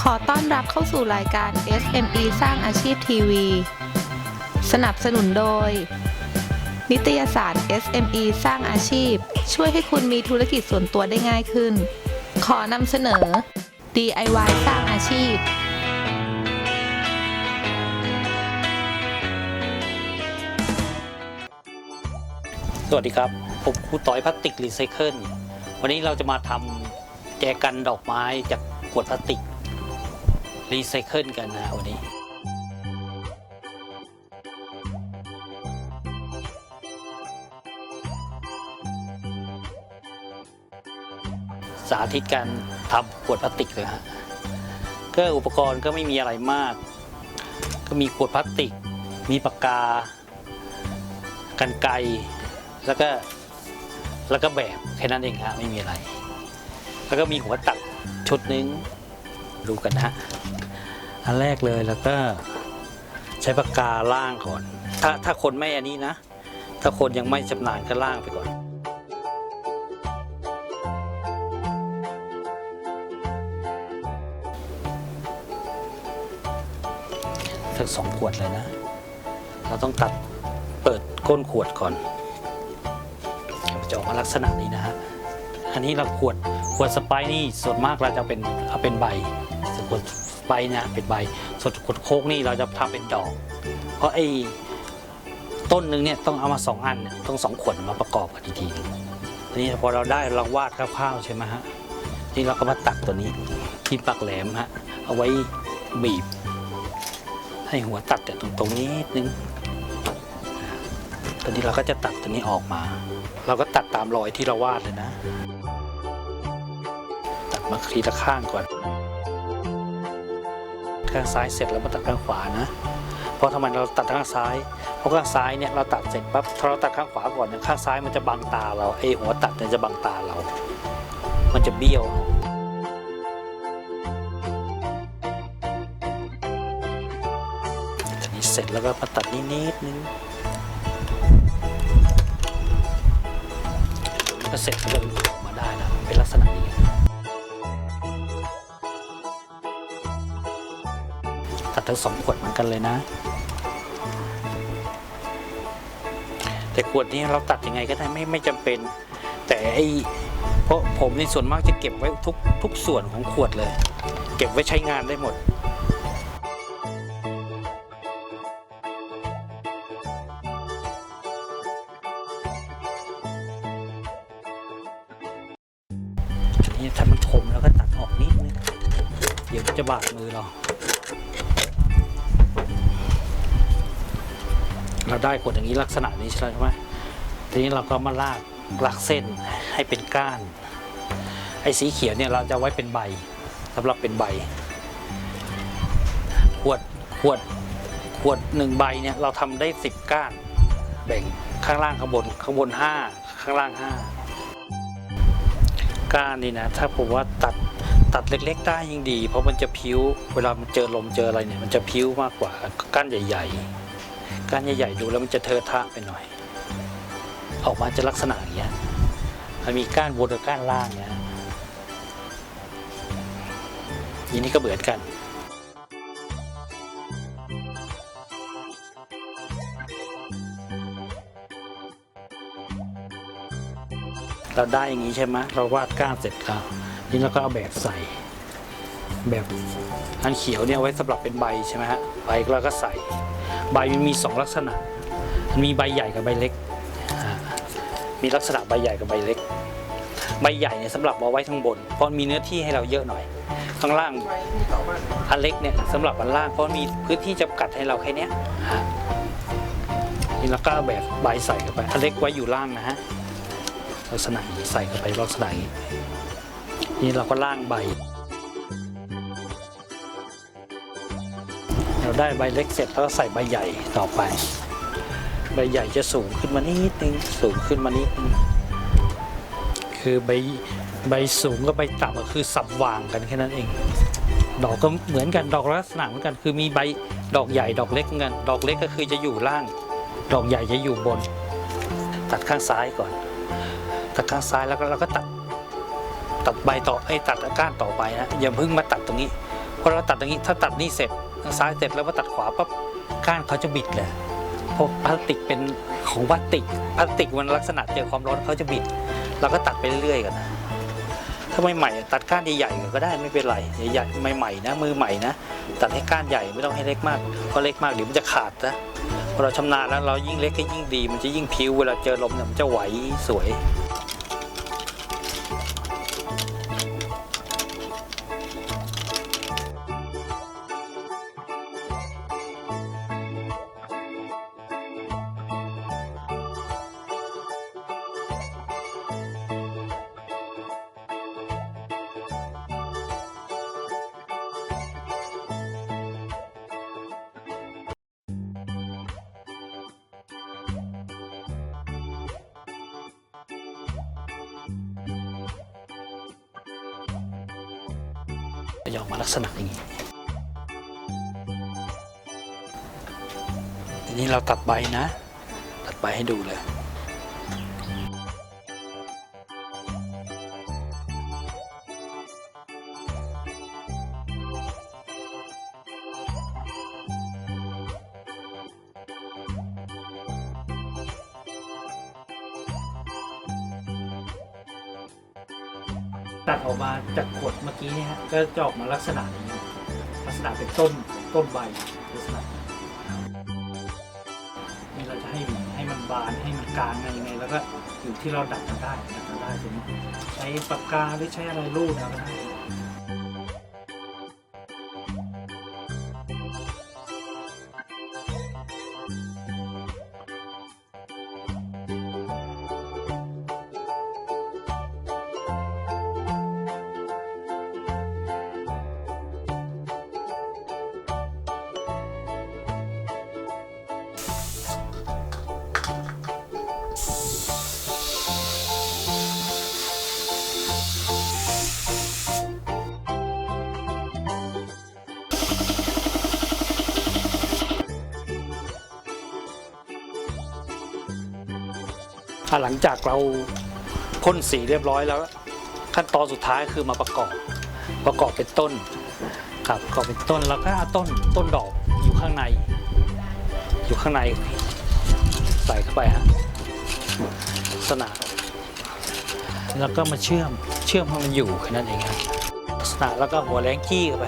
ขอต้อนรับเข้าสู่รายการ SME สร้างอาชีพทีวี สนับสนุนโดย นิตยสาร SME สร้างอาชีพ ช่วยให้คุณมีธุรกิจส่วนตัวได้ง่ายขึ้น ขอนำเสนอ DIY สร้างอาชีพ สวัสดีครับ ผมครูต่อยพลาสติกรีไซเคิล วันนี้เราจะมาทำแจกันดอกไม้จากขวดพลาสติก รีไซเคิลกันนะวันนี้สาธิตการทำขวดพลาสติกเลยฮะก็อุปกรณ์ก็ไม่มีอะไรมาก ก็มีขวดพลาสติก มีปากกา กันไกรแล้วก็แล้วก็แบบแค่นั้นเองฮะไม่มีอะไร แล้วก็มีหัวตัดชุดนึง ดูกันนะอันแรกเลยแล้วก็ใช้ปากกาล่างก่อน ถ้าถ้าคนไม่อันนี้นะ ถ้าคนยังไม่ชำนาญก็ล่างไปก่อนสักสองขวดเลยนะ เราต้องตัดเปิดก้นขวดก่อนจะออกมาลักษณะนี้นะฮะ อันนี้เราขวดขวดสไปร์นี่ส่วนมากเราจะเป็นเอาเป็นใบส่วนขวดสไปร์เนี่ยเป็นใบส่วนขวดโคกนี่เราจะทำเป็นดอก เพราะไอ้ต้นหนึ่งเนี่ยต้องเอามาสองอันเนี่ยต้องสองขวดมาประกอบกันอีกทีหนึ่งอันนี้พอเราได้เราวาดคร่าวๆใช่ไหมฮะนี่เราก็มาตัดตัวนี้ที่ปากแหลมฮะเอาไว้บีบ ให้หัวตัดแต่ตรงตรงนี้นึงตอนนี้เราก็จะตัดตัวนี้ออกมา เราก็ตัดตามรอยที่เราวาดเลยนะ มาทีละข้างก่อน ข้างซ้ายเสร็จแล้วมาตัดข้างขวานะ เพราะทำไมเราตัดข้างซ้าย เพราะข้างซ้ายเนี่ยเราตัดเสร็จปั๊บถ้าเราตัดข้างขวาก่อนเนี่ยข้างซ้ายมันจะบังตาเราไอหัวตัดเนี่ยจะบังตาเรา มันจะเบี้ยวเอนนี้เสร็จแล้วก็มาตัดนิดนิดนึงก็เสร็จก็ออกมาได้นะเป็นลักษณะนี้ ทั้งสองขวดเหมือนกันเลยนะ แต่ขวดนี้เราตัดยังไงก็ได้ไม่ไม่จำเป็น แต่ไอเพราะผมในส่วนมากจะเก็บไว้ทุกทุกส่วนของขวดเลย เก็บไว้ใช้งานได้หมดนี่ถ้ามันคมแล้วก็ตัดออกนิดนึงเดี๋ยวจะบาดมือเรา เราได้ขวดอย่างนี้ลักษณะนี้ใช่ไหมทีนี้เราก็มาลากลากเส้นให้เป็นก้าน ไอ้สีเขียวเนี่ยเราจะไว้เป็นใบสำหรับเป็นใบ ขวดขวดขวดหนึ่งใบเนี่ยเราทำได้สิบก้าน แบ่งข้างล่างข้างบนข้างบนห้าข้างล่างห้าก้านนี่นะถ้าผมว่าตัดตัดเล็กๆได้ยิ่งดี เพราะมันจะพิ้วเวลามันเจอลมเจออะไรเนี่ยมันจะพิ้วมากกว่าก้านใหญ่ ๆ ก้านใหญ่ๆดูแล้วมันจะเทอะทะไปหน่อย ออกมาจะลักษณะอย่างเงี้ยมันมีก้านบนกับก้านล่างเนี่ยอันนี้ก็เหมือนกันเราได้อย่างนี้ใช่ไหมเราวาดก้านเสร็จแล้วนี่เราก็เอาแบบใส่ แบบอันเขียวเนี่ยไว้สำหรับเป็นใบใช่ไหมฮะใบเราก็ใส่ใบมันมีสองลักษณะมันมีใบใหญ่กับใบเล็ก มีลักษณะใบใหญ่กับใบเล็ก ใบใหญ่เนี่ยสำหรับเอาไว้ข้างบน เพราะมีเนื้อที่ให้เราเยอะหน่อย ข้างล่างอันเล็กเนี่ยสำหรับอันล่างเพราะมีพื้นที่จำกัดให้เราแค่เนี้ยนี่เราก็แบบใบใส่เข้าไปอันเล็กไว้อยู่ล่างนะฮะลักษณะใส่เข้าไปลักษณะนี่เราก็ล่างใบ เราได้ใบเล็กเสร็จแล้วใส่ใบใหญ่ต่อไป ใบใหญ่จะสูงขึ้นมานิดนึงสูงขึ้นมานิดนึงคือใบใบสูงกับใบต่ำก็คือสับวางกันแค่นั้นเอง ดอกก็เหมือนกันดอกลักษณะเหมือนกัน คือมีใบดอกใหญ่ดอกเล็กเหมือนกันดอกเล็กก็คือจะอยู่ล่าง ดอกใหญ่จะอยู่บน ตัดข้างซ้ายก่อน ตัดข้างซ้ายแล้วก็เราก็ตัดตัดใบต่อไอ้ตัดก้านต่อไปนะอย่าเพิ่งมาตัดตรงนี้เพพอเราตัดตรงนี้ถ้าตัดนี่เสร็จ ซ้ายเสร็จแล้วพอตัดขวาปั๊บก้านเขาจะบิดเลยเพราะพลาสติกเป็นของพลาสติกพลาสติกมันลักษณะเจอความร้อนเขาจะบิดเราก็ตัดไปเรื่อยๆกันนะถ้าไม่ใหม่ตัดก้านใหญ่ๆก็ได้ไม่เป็นไรใหญ่ๆใหม่ๆนะมือใหม่นะตัดให้ก้านใหญ่ไม่ต้องให้เล็กมากเพราะเล็กมากเดี๋ยวมันจะขาดนะพอเราชำนาญแล้วเรายิ่งเล็กก็ยิ่งดี มันจะยิ่งพิ้วเวลาเจอลมเนี่ยมันจะไหวสวย จะออกมาลักษณะอย่างนี้ ทีนี้เราตัดใบนะ ตัดใบให้ดูเลย ตัดออกมาจากขวดเมื่อกี้เนี่ยฮะก็จะออกมาลักษณะนี้ลักษณะเป็นต้นต้นใบลักษณะนี่เราจะให้ให้มันบานให้มันกลางไงยังไง แล้วก็อยู่ที่เราดัดมันได้ดัดมันได้ถึงใช้ปากกาหรือใช้อะไรรูดเอาก็ได้ หลังจากเราพ่นสีเรียบร้อยแล้ว ขั้นตอนสุดท้ายคือมาประกอบ ประกอบเป็นต้นครับประกอบเป็นต้นแล้วก็เอาต้นต้นดอกอยู่ข้างใน อยู่ข้างในใส่เข้าไปฮะลักษณะแล้วก็มาเชื่อมเชื่อมให้มันอยู่แค่นั้นเองครับลักษณะแล้วก็หัวแรงจี้เข้าไป